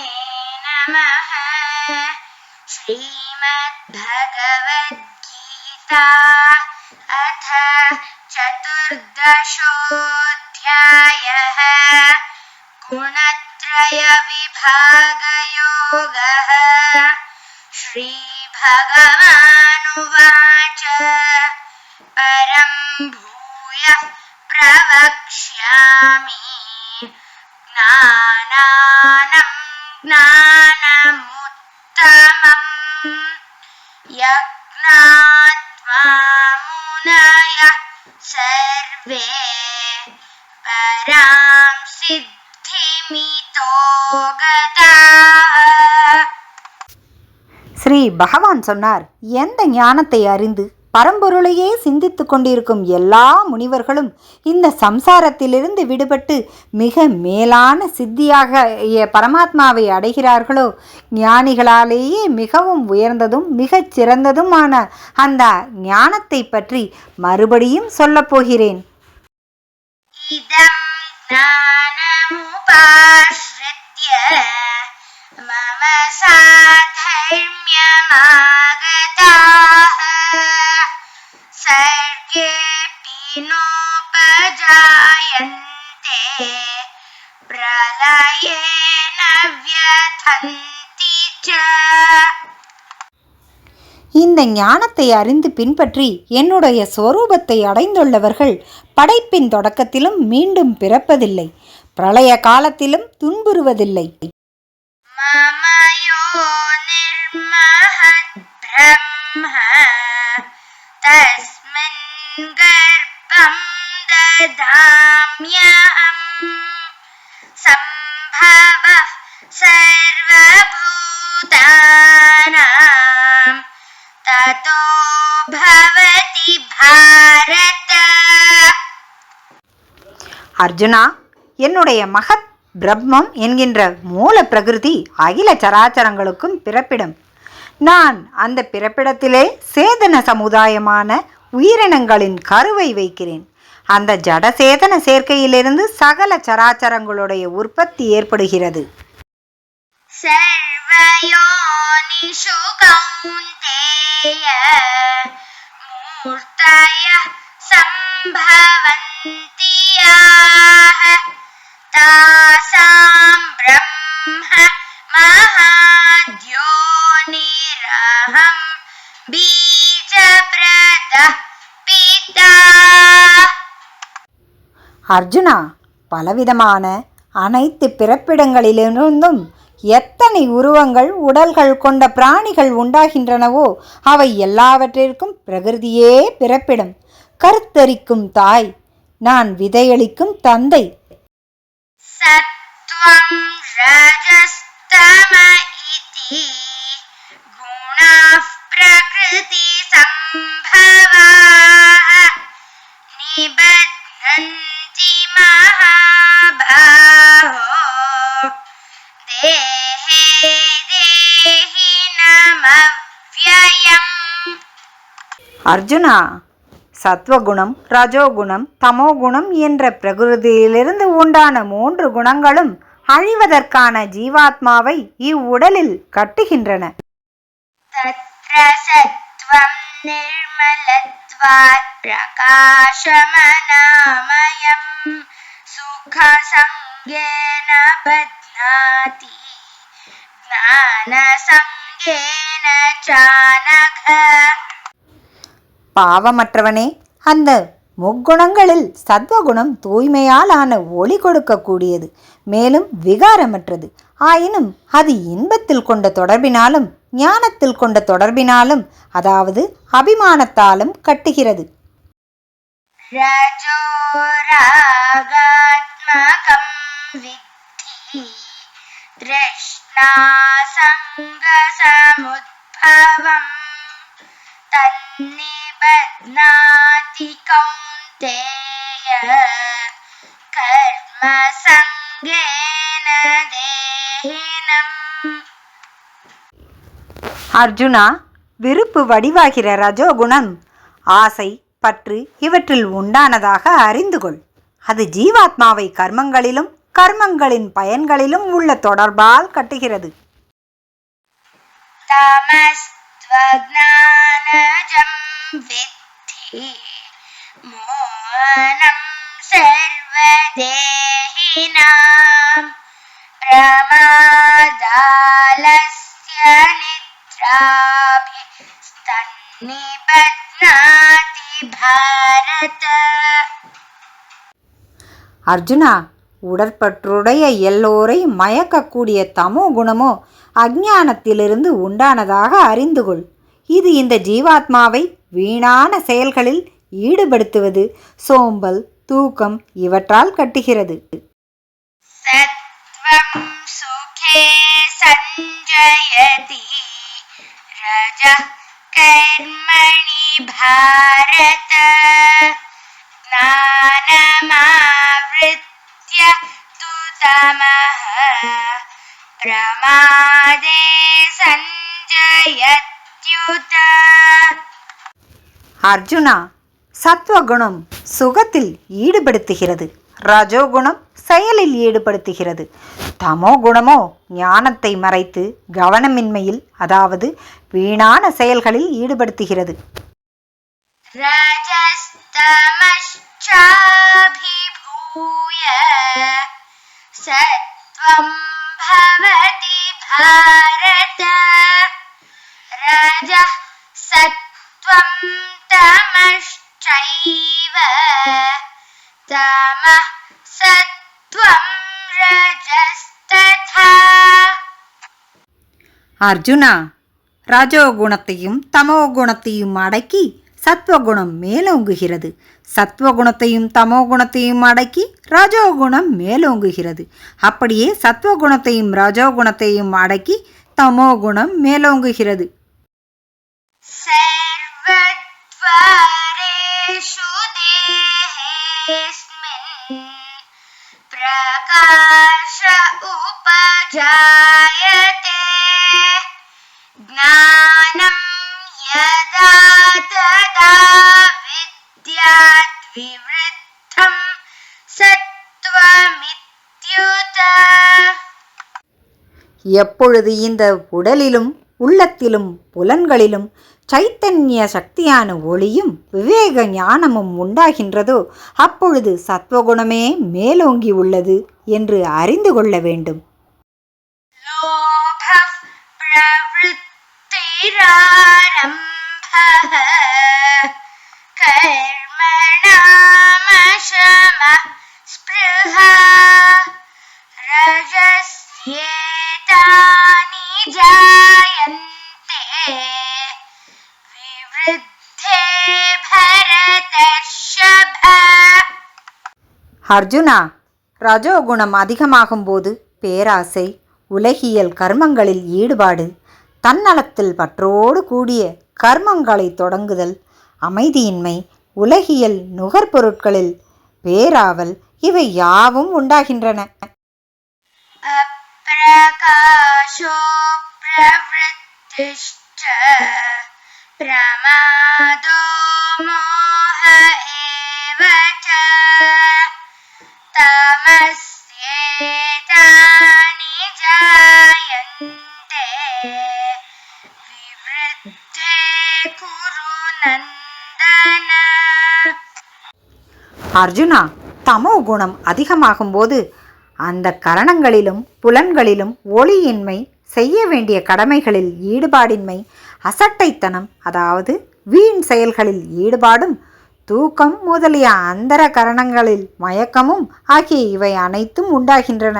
नमः श्रीमद्भगवद्गीता अथ चतुर्दशोऽध्यायः गुणत्रयविभागयोगः। श्रीभगवानुवाच। परं भूयः प्रवक्ष्यामि ज्ञानानं ஞானமுத்தமம் யக்ஞாத்வாமுனய சர்வே பராம் சித்திமிதோ ஸ்ரீ பகவான் சொன்னார் எந்த ஞானத்தை அறிந்து பரம்பொருளையே சிந்தித்து கொண்டிருக்கும் எல்லா முனிவர்களும் இந்த சம்சாரத்திலிருந்து விடுபட்டு மிக மேலான சித்தியாக பரமாத்மாவை அடைகிறார்களோ? ஞானிகளாலேயே மிகவும் உயர்ந்ததும் மிகச் சிறந்ததுமான அந்த ஞானத்தை பற்றி மறுபடியும் சொல்லப் போகிறேன். இந்த ஞானத்தை அறிந்து பின்பற்றி என்னுடைய ஸ்வரூபத்தை அடைந்துள்ளவர்கள் படைப்பின் தொடக்கத்திலும் மீண்டும் பிறப்பதில்லை. பிரளய காலத்திலும் துன்புறுவதில்லை. मम ततो भवति भारत அர்ஜுனா என்னுடைய மகத் பிரம்மம் என்கின்ற மூல பிரகிருதி அகில சராச்சரங்களுக்கும் பிறப்பிடம் நான் அந்த பிறப்பிடத்திலே சேதன சமுதாயமான உயிரினங்களின் கருவை வைக்கிறேன் அந்த ஜடசேதன சேர்க்கையிலிருந்து சகல சராச்சரங்களுடைய உற்பத்தி ஏற்படுகிறது सर्वयोनिषु யோனிஷு கௌந்தேய மூர்த்தய சம்பவந்தியாக தாசாம் பிரம்ம மகாத்யோனிரகம் பீஜபிரத பிதா அர்ஜுனா பலவிதமான அனைத்து பிறப்பிடங்களிலிருந்தும் எத்தனை உருவங்கள் உடல்கள் கொண்ட பிராணிகள் உண்டாகின்றனவோ அவை எல்லாவற்றிற்கும் பிரகிருதியே பிறப்பிடும். கருத்தரிக்கும் தாய் நான் விதையளிக்கும் தந்தை. சத்வம் ரஜஸ்தம அர்ஜுனா சத்வகுணம் ரஜோகுணம் தமோகுணம் என்ற பிரகிருதியிலிருந்து உண்டான மூன்று குணங்களும் அழிவதற்கான ஜீவாத்மாவை இவ்வுடலில் கட்டுகின்றன. சாணக பாவமற்றவனே அந்த முக்குணங்களில் சத்வகுணம் தூய்மையால் ஆன ஒளி கொடுக்கக்கூடியது மேலும் விகாரமற்றது. ஆயினும் அது இன்பத்தில் கொண்ட தொடர்பினாலும் ஞானத்தில் கொண்ட தொடர்பினாலும் அதாவது அபிமானத்தாலும் கட்டுகிறது. தன்னி विद्धि तृष्णासङ्गसमुद्भवम् तन्निबध्नाति कौन्तेय कर्मसङ्गेन देहिनम् அர்ஜுனா விருப்பு வடிவாகிற ரஜோகுணம் ஆசை பற்று இவற்றில் உண்டானதாக அறிந்து கொள் அது ஜீவாத்மாவை கர்மங்களிலும் கர்மங்களின் பயன்களிலும் உள்ள தொடர்பால் கட்டுகிறது तमस्त्वज्ञानजं மோனம் சர்வதேகினாம் பிரமாதாலஸ்ய நித்ராபி ஸ்தன்னிபத்னாதி பாரத அர்ஜுனா உடற்பற்றுடைய எல்லோரை மயக்கக்கூடிய தமோ குணமோ அஜானத்திலிருந்து உண்டானதாக அறிந்து கொள். இது இந்த ஜீவாத்மாவை வீணான செயல்களில் ஈடுபடுத்துவது சோம்பல் தூக்கம் இவற்றால் கட்டுகிறது सत्त्वं सुखे सञ्जयति रजः कर्मणि भारत ज्ञानमावृत्य तु तमः प्रमादे सञ्जयत्युत அர்ஜுனா சத்வகுணம் சுகத்தில் ஈடுபடுத்துகிறது. ரஜோகுணம் செயலில் ஈடுபடுத்துகிறது. தமோ குணமோ ஞானத்தை மறைத்து கவனமின்மையில் அதாவது வீணான செயல்களில் ஈடுபடுத்துகிறது. சத்வம் பவதி பாரத. அர்ஜுனா ரஜோகுணத்தையும் தமோ குணத்தையும் அடக்கி சத்வகுணம் மேலோங்குகிறது. சத்வகுணத்தையும் தமோ குணத்தையும் அடக்கி ரஜோகுணம் மேலோங்குகிறது. அப்படியே சத்வகுணத்தையும் ரஜோகுணத்தையும் அடக்கி தமோ குணம் மேலோங்குகிறது பிரகாஷ உபஜா எப்பொழுது இந்த உடலிலும் உள்ளத்திலும் புலன்களிலும் சைத்தன்ய சக்தியான ஒளியும் விவேக ஞானமும் உண்டாகின்றதோ அப்பொழுது சத்வகுணமே மேலோங்கி உள்ளது என்று அறிந்து கொள்ள வேண்டும். கர்மணாமசம स्पृहा रजस्येतानि जायन्ते विवृद्धे भरतर्षभ அர்ஜுனா ரஜோகுணம் அதிகமாகும்போது பேராசை உலகியல் கர்மங்களில் ஈடுபாடு தன்னலத்தில் பற்றோடு கூடிய கர்மங்களை தொடங்குதல் அமைதியின்மை உலகியல் நுகர்பொருட்களில் பேராவல் இவை யாவும் உண்டாகின்றன अप्रकाशो प्रवृत्तिश्च प्रमादो मोह एव च तमस्येतानि जायन्ते विवृद्धे कुरु नन्दन அர்ஜுனா தமோ குணம் அதிகமாகும்போது அந்த கரணங்களிலும் புலன்களிலும் ஒளியின்மை செய்ய வேண்டிய கடமைகளில் ஈடுபாடின்மை அசட்டைத்தனம் அதாவது வீண் செயல்களில் ஈடுபாடும் தூக்கம் முதலிய அந்தர கரணங்களில் மயக்கமும் ஆகிய இவை அனைத்தும் உண்டாகின்றன.